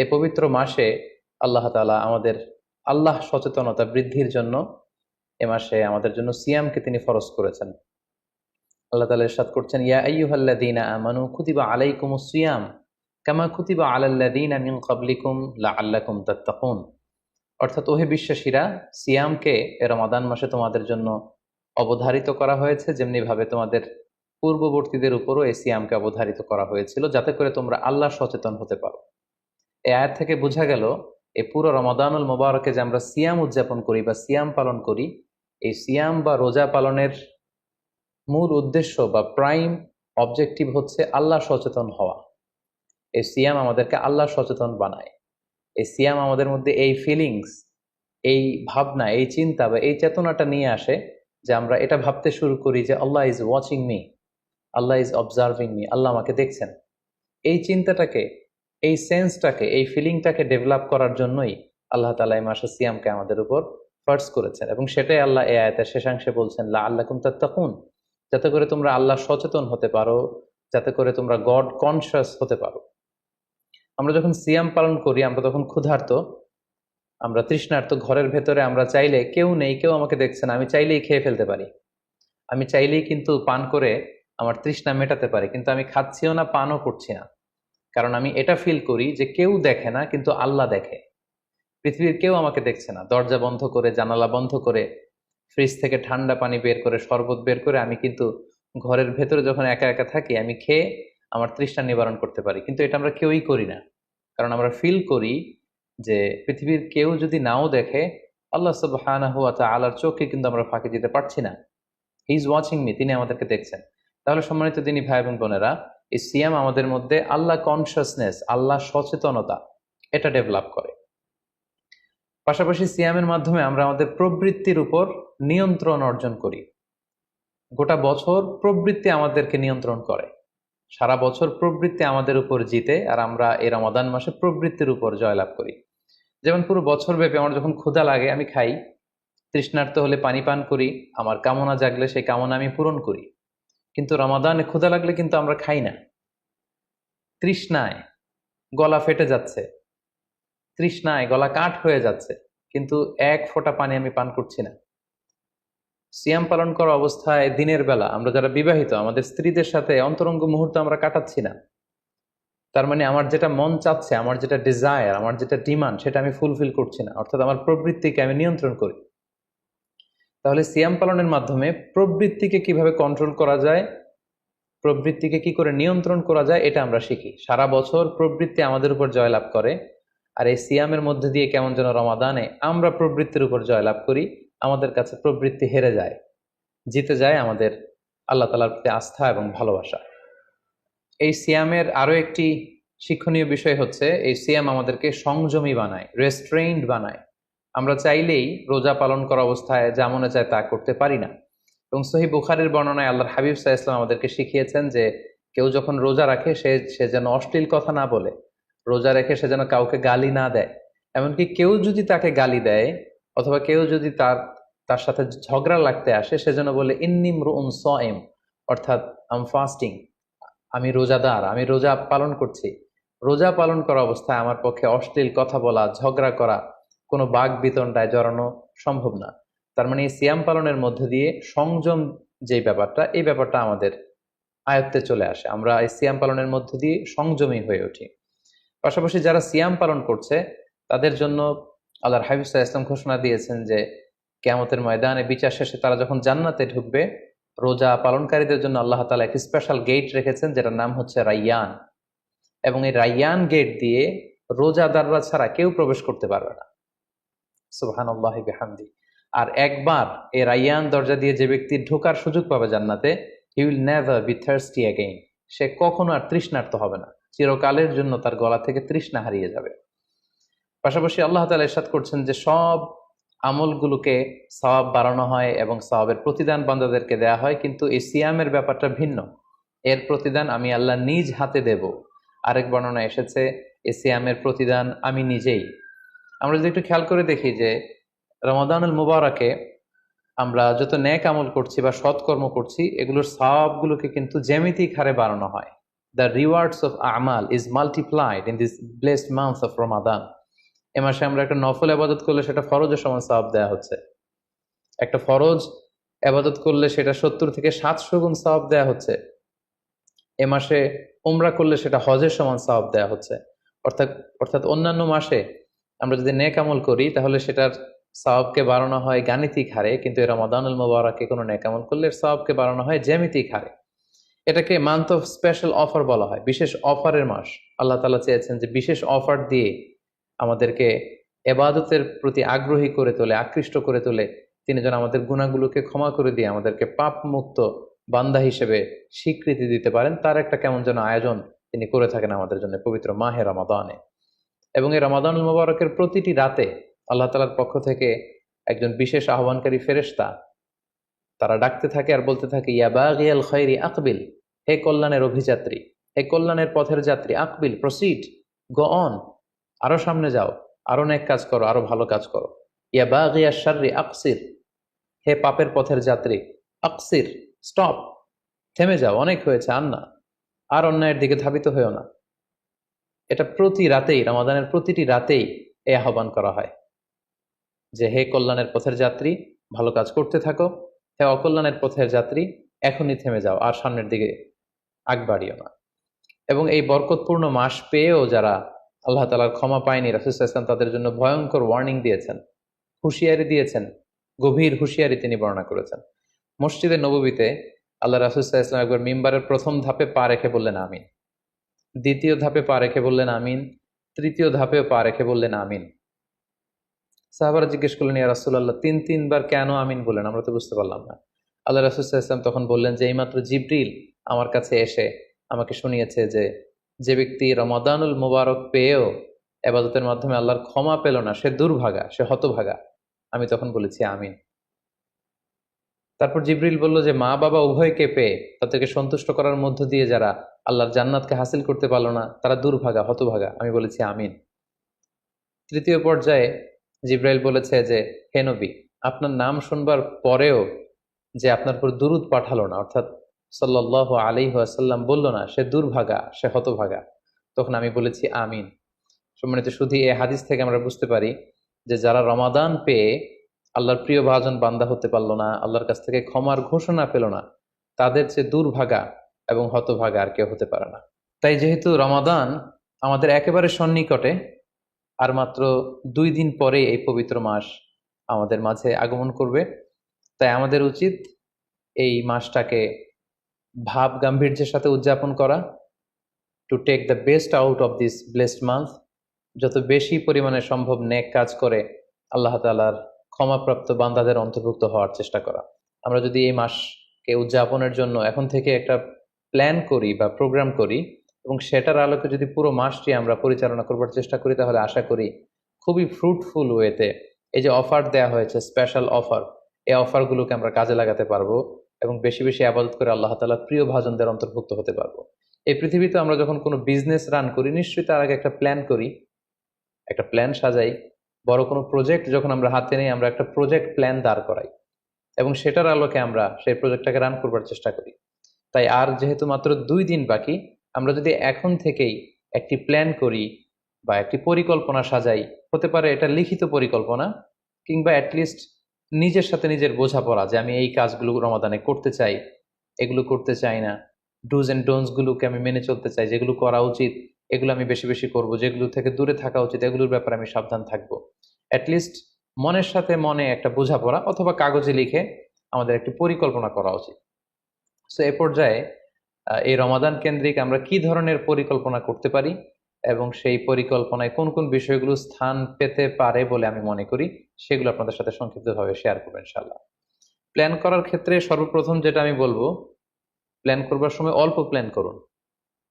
এই পবিত্র মাসে আল্লাহ তালা আমাদের আল্লাহ সচেতনতা বৃদ্ধির জন্য এ মাসে আমাদের জন্য সিয়ামকে তিনি ফরজ করেছেন। আল্লাহ তালা ইরশাদ করছেন, ইয়া আইয়ুহাল্লাযীনা আমানু কুতিবা আলাইকুমুস সিয়াম কামা কুতিবা আলাল্লাযীনা মিন ক্বাবলিকুম লাআল্লাকুম তাত্তাকুন। অর্থাৎ ওহে বিশ্বাসীরা, সিয়ামকে এ রমাদান মাসে তোমাদের জন্য অবধারিত করা হয়েছে যেমনি ভাবে তোমাদের পূর্ববর্তীদের উপরও এই সিয়ামকে অবধারিত করা হয়েছিল, যাতে করে তোমরা আল্লাহ সচেতন হতে পারো। এই আয়াত থেকে বোঝা গেল, এই পুরো রমাদানুল মোবারকে যে আমরা সিয়াম উদযাপন করি বা সিয়াম পালন করি, এই সিয়াম বা রোজা পালনের মূল উদ্দেশ্য বা প্রাইম অবজেক্টিভ হচ্ছে আল্লাহ সচেতন হওয়া। এই সিয়াম আমাদেরকে আল্লাহ সচেতন বানায়। এই সিয়াম আমাদের মধ্যে এই ফিলিংস এই ভাবনা, এই চিন্তা বা এই চেতনাটা নিয়ে আসে যে আমরা এটা ভাবতে শুরু করি যে Allah is watching me Allah is observing me Allah আমাকে দেখছেন। এই চিন্তাটাকে এই সেন্সটাকে এই ফিলিংটাকে ডেভেলপ করার জন্যই আল্লাহ তালা এই মাসে সিয়ামকে আমাদের উপর ফার্স করেছেন এবং সেটাই আল্লাহ এ আয়তের শেষাংশে বলছেন লা আল্লাহ কুম তাত্তাকুন। যাতে করে তোমরা আল্লাহ সচেতন হতে পারো, যাতে করে তোমরা গড কনসিয়াস হতে পারো। আমরা যখন সিয়াম পালন করি, আমরা তখন ক্ষুধার্ত, আমরা তৃষ্ণার্ত, ঘরের ভেতরে আমরা চাইলে কেউ নেই, কেউ আমাকে দেখছে না, আমি চাইলেই খেয়ে ফেলতে পারি। আমি চাইলেই কিন্তু পান করে আমার তৃষ্ণা মেটাতে পারি, কিন্তু আমি খাচ্ছিও না, পানও করছি না। কারণ আমি এটা ফিল করি যে কেউ দেখে না, কিন্তু আল্লাহ দেখে। পৃথিবীর কেউ আমাকে দেখছে না। দরজা বন্ধ করে, জানালা বন্ধ করে ফ্রিজ থেকে ঠান্ডা পানি বের করে, শরবত বের করে আমি কিন্তু ঘরের ভেতরে যখন একা একা থাকি, আমি খেয়ে আমার তৃষ্ণা নিবারণ করতে পারি। কিন্তু এটা আমরা কেউই করি না। কারণ আমরা ফিল করি যে পৃথিবীর কেউ যদি নাও দেখে, আল্লাহ সুবহানাহ ওয়া তাআলার চোখে কিন্তু আমরা ফাঁকি দিতে পারছি না। হি ইজ ওয়াচিং মি তিনি আমাদেরকে দেখছেন। তাহলে সম্মানিত তিনি ভাই এবং বোনেরা এই সিয়াম আমাদের মধ্যে আল্লাহ কনসিয়াসনেস আল্লাহ সচেতনতা, এটা ডেভেলপ করে। পাশাপাশি সিয়ামের মাধ্যমে আমরা আমাদের প্রবৃত্তির উপর নিয়ন্ত্রণ অর্জন করি। গোটা বছর প্রবৃত্তি আমাদেরকে নিয়ন্ত্রণ করে। সারা বছর প্রবৃত্তি আমাদের উপর জিতে আর আমরা এই রমাদান মাসে প্রবৃত্তির উপর জয়লাভ করি। যেমন পুরো বছর ব্যাপী আমার যখন ক্ষুধা লাগে, আমি খাই, তৃষ্ণার্ত হলে পানি পান করি, আমার কামনা জাগলে সেই কামনা আমি পূরণ করি। কিন্তু রমাদানে ক্ষুধা লাগলে কিন্তু আমরা খাই না। তৃষ্ণায় গলা ফেটে যাচ্ছে। তৃষ্ণায় গলা কাঠ হয়ে যাচ্ছে, কিন্তু এক ফোঁটা পানি আমি পান করছি না। সিয়াম পালন করা অবস্থায় দিনের বেলা আমরা যারা বিবাহিত, আমাদের স্ত্রীদের সাথে অন্তরঙ্গ মুহূর্ত আমরা কাটাচ্ছি না। তার মানে আমার যেটা মন চাচ্ছে, আমার যেটা ডিজায়ার আমার যেটা ডিমান্ড সেটা আমি ফুলফিল করছি না। অর্থাৎ আমার প্রবৃত্তিকে আমি নিয়ন্ত্রণ করি। তাহলে সিয়াম পালনের মাধ্যমে প্রবৃত্তিকে কীভাবে কন্ট্রোল করা যায়, প্রবৃত্তিকে কি করে নিয়ন্ত্রণ করা যায়, এটা আমরা শিখি। সারা বছর প্রবৃত্তি আমাদের উপর জয়লাভ করে, আর এই সিয়ামের মধ্যে দিয়ে কেমন যেন রমাদানে আমরা প্রবৃত্তির উপর জয়লাভ করি, আমাদের কাছে প্রবৃত্তি হেরে যায়, জিতে যায় আমাদের আল্লাহ তালার প্রতি আস্থা এবং ভালোবাসা। এই সিয়ামের আরও একটি শিক্ষণীয় বিষয় হচ্ছে, এই সিয়াম আমাদেরকে সংযমী বানায় রেস্ট্রেইনড বানায়। আমরা চাইলেই রোজা পালন করা অবস্থায় যা মনে চায় তা করতে পারি না। এবং সহি বুখারের বর্ণনায় আল্লাহর হাবিব সাহা ইসলাম আমাদেরকে শিখিয়েছেন যে কেউ যখন রোজা রাখে, সে সে যেন অশ্লীল কথা না বলে। রোজা রেখে সে যেন কাউকে গালি না দেয়। এমনকি কেউ যদি তাকে গালি দেয়, অথবা কেউ যদি তার তার সাথে ঝগড়া লাগতে আসে, সে যেন বলে ইন্নিম রুম সএম অর্থাৎ, আম ফাস্টিং আমি রোজাদার আমি রোজা পালন করছি রোজা পালন করা অবস্থায় আমার পক্ষে অশ্লীল কথা বলা, ঝগড়া করা কোনো বাঘ বিতণ্ডায় জড়ানো সম্ভব না। তার মানে এই সিয়াম পালনের মধ্যে দিয়ে সংযম যে ব্যাপারটা, এই ব্যাপারটা আমাদের আয়ত্তে চলে আসে। আমরা এই সিয়াম পালনের মধ্যে দিয়ে সংযমী হয়ে উঠি। পাশাপাশি যারা সিয়াম পালন করছে, তাদের জন্য আল্লাহর হাবিব ইসলাম ঘোষণা দিয়েছেন যে, কেয়ামতের ময়দানে বিচার শেষে তারা যখন জান্নাতে ঢুকবে, রোজা পালনকারীদের জন্য আল্লাহ তালা একটি স্পেশাল গেট রেখেছেন, যেটার নাম হচ্ছে রাইয়ান। এবং এই রাইয়ান গেট দিয়ে রোজাদাররা ছাড়া কেউ প্রবেশ করতে পারবে না। সুবহান আল্লাহ বেহামদি। আর একবার এই রাইয়ান দরজা দিয়ে যে ব্যক্তি ঢোকার সুযোগ পাবে জান্নাতে he will never be thirsty again সে কখনো আর তৃষ্ণার্ত হবে না। চিরকালের জন্য তার গলা থেকে তৃষ্ণা হারিয়ে যাবে। পাশাপাশি আল্লাহ তালা এরশাদ করছেন যে সব আমলগুলোকে সওয়াব বাড়ানো হয় এবং সওয়াবের প্রতিদান বান্দাদেরকে দেয়া হয়, কিন্তু এই সিয়ামের ব্যাপারটা ভিন্ন। এর প্রতিদান আমি আল্লাহ নিজ হাতে দেব। আরেক বর্ণনা এসেছে এই সিয়ামের প্রতিদান আমি নিজেই আমরা যদি একটু খেয়াল করে দেখি যে রমাদানুল মুবারকে আমরা যত ন্যাক আমল করছি বা সৎকর্ম করছি, এগুলোর সওয়াবগুলোকে কিন্তু জ্যামিতিক হারে বাড়ানো হয়। The rewards of Amal is multiplied in this blessed month of Ramadan এ মাসে আমরা একটা নফল আবাদত করলে সেটা ফরজের সমান সওয়াব দেওয়া হচ্ছে। একটা ফরজ আবাদত করলে সেটা সত্তর থেকে সাতশো গুণ সওয়াব দেওয়া হচ্ছে। এ মাসে উমরা করলে সেটা হজের সমান সওয়াব দেওয়া হচ্ছে। অর্থাৎ অর্থাৎ অন্যান্য মাসে আমরা যদি নেক আমল করি, তাহলে সেটার সওয়াবকে বাড়ানো হয় গাণিতিক হারে, কিন্তু এরা মদানুল মোবারকে কোনো নেক আমল করলে সওয়াবকে বাড়ানো হয় জ্যামিতিক হারে। এটাকে মান্থ অফ স্পেশাল অফার বলা হয়, বিশেষ অফারের মাস। আল্লাহ তালা চেয়েছেন যে বিশেষ অফার দিয়ে আমাদেরকে এবাদতের প্রতি আগ্রহী করে তোলে, আকৃষ্ট করে তোলে। তিনি যেন আমাদের গুণাগুলোকে ক্ষমা করে দিয়ে আমাদেরকে পাপ মুক্ত বান্দা হিসেবে স্বীকৃতি দিতে পারেন। তার একটা কেমন যেন আয়োজন তিনি করে থাকেন আমাদের জন্য পবিত্র মাহে রমাদানে। এবং এই রমাদানুল মোবারকের প্রতিটি রাতে আল্লাহ তালার পক্ষ থেকে একজন বিশেষ আহ্বানকারী ফেরেশতা, তারা ডাকতে থাকে আর বলতে থাকে ইয়াবাগিয়াল খৈরি আকবিল, হে কল্যাণের অভিযাত্রী, হে কল্যাণের পথের যাত্রী, আকবিল, প্রসিড, গো অন, আরও সামনে যাও, আরও অনেক কাজ করো, আরও ভালো কাজ করো। ইয়াবাগিয়া শাররি আকসির, হে পাপের পথের যাত্রী, আকসির, স্টপ, থেমে যাও, অনেক হয়েছে আর না আর অন্যায়ের দিকে ধাবিত হয়েও না। এটা প্রতি রাতেই, রামাদানের প্রতিটি রাতেই এ আহ্বান করা হয় যে, হে কল্যাণের পথের যাত্রী, ভালো কাজ করতে থাকো। হে অকল্যাণের পথের যাত্রী, এখনই থেমে যাও, আর সামনের দিকে আগ বাড়িও না। এবং এই বরকতপূর্ণ মাস পেয়েও যারা আল্লাহ তালার ক্ষমা পায়নি রাসুসাহ ইসলাম তাদের জন্য ভয়ঙ্কর ওয়ার্নিং দিয়েছেন, হুঁশিয়ারি দিয়েছেন, গভীর হুঁশিয়ারি তিনি বর্ণনা করেছেন। মসজিদে নবীতে আল্লাহ রাসুসাহ ইসলাম একবার মিম্বারের প্রথম ধাপে পা রেখে বললেন, আমিন। দ্বিতীয় ধাপে পা রেখে বললেন আমিন, তৃতীয় ধাপেও পা রেখে বললেন আমিন। সাহাবারা জিজ্ঞেস করলেন, ইয়া রাসুল্লাহ তিন, তিনবার কেন আমিন বললেন? আমরা তো বুঝতে পারলাম না। আল্লাহ রাসুল্লাহ ইসলাম তখন বললেন যে, এইমাত্র জিব্রিল আমার কাছে এসে আমাকে শুনিয়েছে যে যে ব্যক্তি রমাদানুল মুবারক পেয়েও এবাদতের মাধ্যমে আল্লাহর ক্ষমা পেল না, সে দুর্ভাগা, সে হতভাগা। আমি তখন বলেছি, আমিন। তারপর জিব্রিল বলল যে, মা বাবা উভয়কে পেয়ে তাদেরকে সন্তুষ্ট করার মধ্য দিয়ে যারা আল্লাহর জান্নাতকে হাসিল করতে পারল না, তারা দুর্ভাগা, হতভাগা। আমি বলেছি, আমিন। তৃতীয় পর্যায়ে জিব্রাইল বলেছে যে, হে নবী, আপনার নাম শুনবার পরেও যে আপনার উপর দুরুদ পাঠালো না, অর্থাৎ সাল্লাহ আলী আসাল্লাম বলল না, সে দুর্ভাগা, সে হতভাগা। তখন আমি বলেছি, আমিন। সম্মানিত, শুধু এই হাদিস থেকে আমরা বুঝতে পারি যে, যারা রমাদান পেয়ে আল্লাহর প্রিয় ভাজন বান্দা হতে পারল না, আল্লাহর কাছ থেকে ক্ষমার ঘোষণা পেল না। তাদের যে দুর্ভাগা এবং হতভাগা আর কেউ হতে পারে না। তাই যেহেতু রমাদান আমাদের একেবারে সন্নিকটে, আর মাত্র দুই দিন পরে এই পবিত্র মাস আমাদের মাঝে আগমন করবে, তাই আমাদের উচিত এই মাসটাকে ভাব গাম্ভীর্যের সাথে উদযাপন করা to take the best out of this blessed month যত বেশি পরিমাণে সম্ভব নেক কাজ করে আল্লাহ তালার ক্ষমাপ্রাপ্ত বান্দাদের অন্তর্ভুক্ত হওয়ার চেষ্টা করা। আমরা যদি এই মাসকে উদযাপনের জন্য এখন থেকে একটা প্ল্যান করি বা প্রোগ্রাম করি এবং সেটার আলোকে যদি পুরো মাসটি আমরা পরিচালনা করবার চেষ্টা করি, তাহলে আশা করি খুবই ফ্রুটফুল ওয়েতে এই যে অফার দেয়া হয়েছে স্পেশাল অফার এই অফারগুলোকে আমরা কাজে লাগাতে পারব এবং বেশি বেশি আবাদত করে আল্লাহ তালা প্রিয় ভাজনদের অন্তর্ভুক্ত হতে পারব। এই পৃথিবীতে আমরা যখন কোনো বিজনেস রান করি, নিশ্চয়ই তার আগে একটা প্ল্যান করি, একটা প্ল্যান সাজাই বড় কোনো প্রজেক্ট যখন আমরা হাতে নেই আমরা একটা প্রজেক্ট প্ল্যান দাঁড় করাই এবং সেটার আলোকে আমরা সেই প্রজেক্টটাকে রান করবার চেষ্টা করি। তাই আর যেহেতু মাত্র দুই দিন বাকি, আমরা যদি এখন থেকেই একটি প্ল্যান করি বা একটি পরিকল্পনা সাজাই, হতে পারে এটা লিখিত পরিকল্পনা কিংবা অ্যাটলিস্ট নিজের সাথে নিজের বোঝাপড়া যে আমি এই কাজগুলো রমাদানে করতে চাই, এগুলো করতে চাই না ডুজ অ্যান্ড ডোনসগুলোকে আমি মেনে চলতে চাই, যেগুলো করা উচিত এগুলো আমি বেশি বেশি করব, যেগুলো থেকে দূরে থাকা উচিত, এগুলোর ব্যাপারে আমি সাবধান থাকব। অ্যাটলিস্ট মনের সাথে মনে একটা বোঝাপড়া অথবা কাগজে লিখে আমাদের একটি পরিকল্পনা করা উচিত। সো এ পর্যায়ে এই রমাদান কেন্দ্রিক আমরা কি ধরনের পরিকল্পনা করতে পারি এবং সেই পরিকল্পনায় কোন কোন বিষয়গুলো স্থান পেতে পারে বলে আমি মনে করি, সেগুলো আপনাদের সাথে সংক্ষিপ্তভাবে শেয়ার করব ইনশাল্লাহ প্ল্যান করার ক্ষেত্রে সর্বপ্রথম যেটা আমি বলব প্ল্যান করবার সময় অল্প প্ল্যান করুন।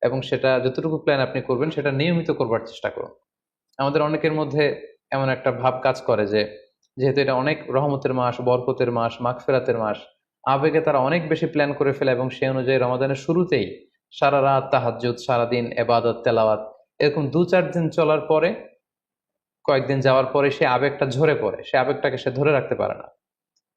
এবং সেটা যতটুকু প্ল্যান আপনি করবেন, সেটা নিয়মিত করবার চেষ্টা করুন। আমাদের অনেকের মধ্যে এমন একটা ভাব কাজ করে যে, যেহেতু এটা অনেক রহমতের মাস, বরকতের মাস, মাগফেরাতের মাস, আবেগে তারা অনেক বেশি প্ল্যান করে ফেলে এবং সেই অনুযায়ী রমাদানের শুরুতেই সারা রাত তাহাজুদ সারাদিন এবাদত, তেলাওয়াত, এরকম দু চার দিন চলার পরে, কয়েকদিন যাওয়ার পরে সে আবেগটা ঝরে পড়ে। সে আবেগটাকে সে ধরে রাখতে পারে না।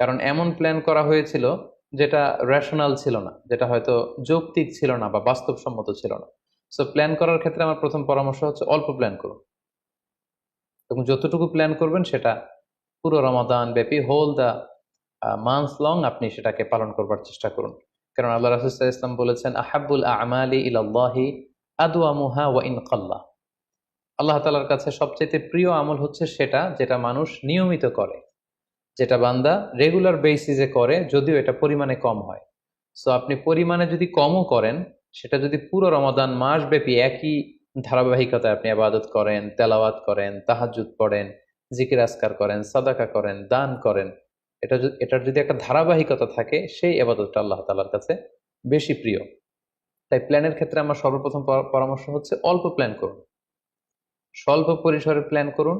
কারণ এমন প্ল্যান করা হয়েছিল যেটা রেশনাল ছিল না, যেটা হয়তো যৌক্তিক ছিল না বা বাস্তবসম্মত ছিল না। সো প্ল্যান করার ক্ষেত্রে আমার প্রথম পরামর্শ হচ্ছে অল্প প্ল্যান করুন। এবং যতটুকু প্ল্যান করবেন সেটা পুরো রমাদান ব্যাপী হোল দ্য মান্থ লং আপনি সেটাকে পালন করবার চেষ্টা করুন। কারণ আল্লাহ রাসুল্লাহ ইসলাম বলেছেন আহাবুল আমালি ইলাল্লাহি আদুয়ামুহা ওয়া ইনকাল্লাহ আল্লাহ তালার কাছে সবচেয়ে প্রিয় আমল হচ্ছে সেটা যেটা মানুষ নিয়মিত করে। যেটা বান্দা রেগুলার বেসিসে করে, যদিও এটা পরিমাণে কম হয়। সো আপনি পরিমাণে যদি কমও করেন, সেটা যদি পুরো রমাদান মাস ব্যাপী একই ধারাবাহিকতায় আপনি আবাদত করেন, তেলাওয়াত করেন তাহাজুদ পড়েন, জিকির আসকার করেন, সাদাকা করেন, দান করেন, এটা এটার যদি একটা ধারাবাহিকতা থাকে, সেই আবাদতটা আল্লাহ তালার কাছে বেশি প্রিয়। তাই প্ল্যানের ক্ষেত্রে আমার সর্বপ্রথম পরামর্শ হচ্ছে অল্প প্ল্যান করুন। স্বল্প পরিসরে প্ল্যান করুন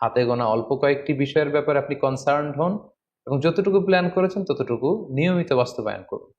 হাতে গোনা অল্প কয়েকটি বিষয়ের ব্যাপারে আপনি কনসার্ন হন এবং যতটুকু প্ল্যান করেছেন ততটুকু নিয়মিত বাস্তবায়ন করুন।